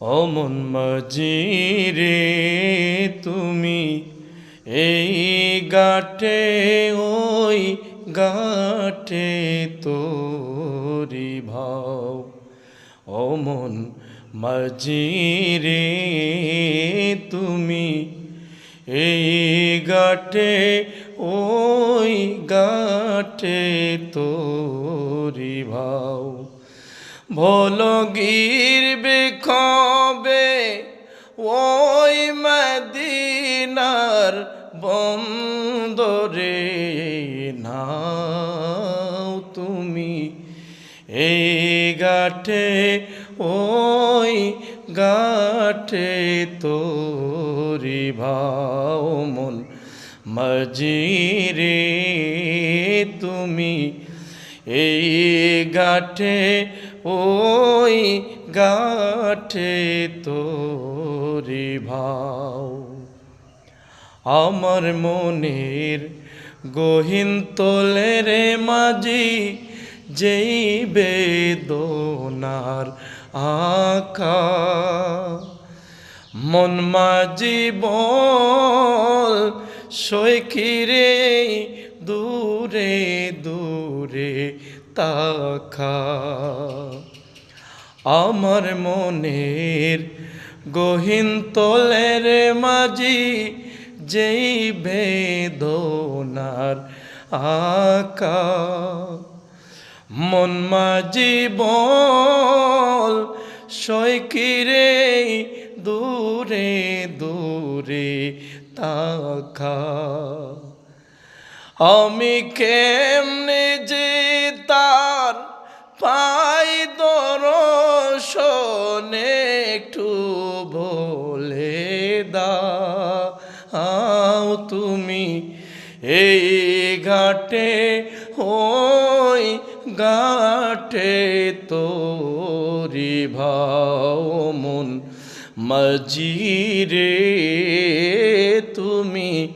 অমন মজিরে তুমি এই গাটে, ওই গাটে তোরি ভাও। অমন মজিরে তুমি এই গাটে, ওই গাটে তোরি ভাও। ভোলো গিরবে কবে? ওই মদিনার বন্দরে নাও তুমি। এই গাঠে ওই গাঠে তোরি ভাও মন। মজিরে তুমি। এই গাঠে ওই গাঠে তোরি ভাও। আমার মনের গহীন তোলের মাঝি, যেই বেদনার আকা। মন মাঝি বল সৈকিরে দূরে দূরে তাকা আমার মনের গহীন তলের মাঝি, যেই বেদনার আকা। মন মাঝি বল সৈকিরে দূরে দূরে তাকা। আমি কেমনে যে পাই দর্শনে একটু বলে দাও তুমি এই ঘাটে, ওই ঘাটে তোরি ভাও মন মজিরে তুমি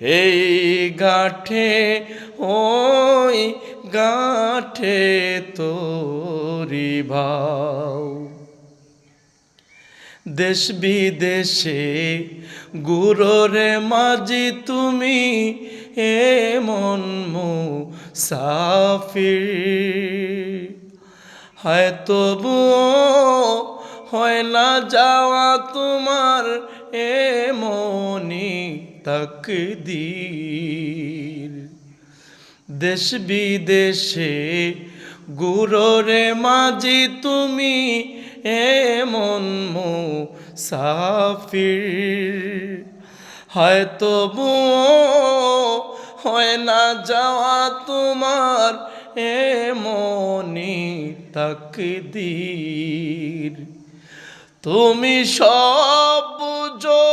এই গাঠে ওই গাঠে তোরি ভাও। দেশ বিদেশে গুররে মাঝি, তুমি এ এমন মুসাফির। হয় তবুও হয় না যাওয়া তোমার এ এমনি তকদীর। দেশ বিদেশে গুররে মাঝি, তুমি এমন মুসাফির। হয়তো হয় না যাওয়া তোমার এমনি তকদীর। তুমি সব বুঝো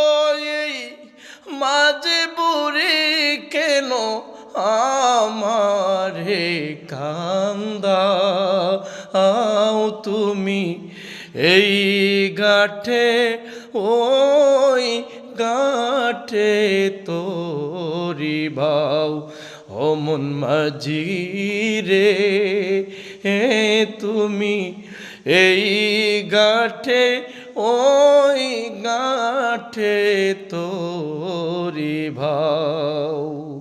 মাঝে বুড়ি কেন আমারে কান্দা, আও তুমি এই গাঠে ওই গাঠে তোরি ভাও অমন মাঝি রে হে তুমি এই গাঠে ওই গাঠে তোরি ভাও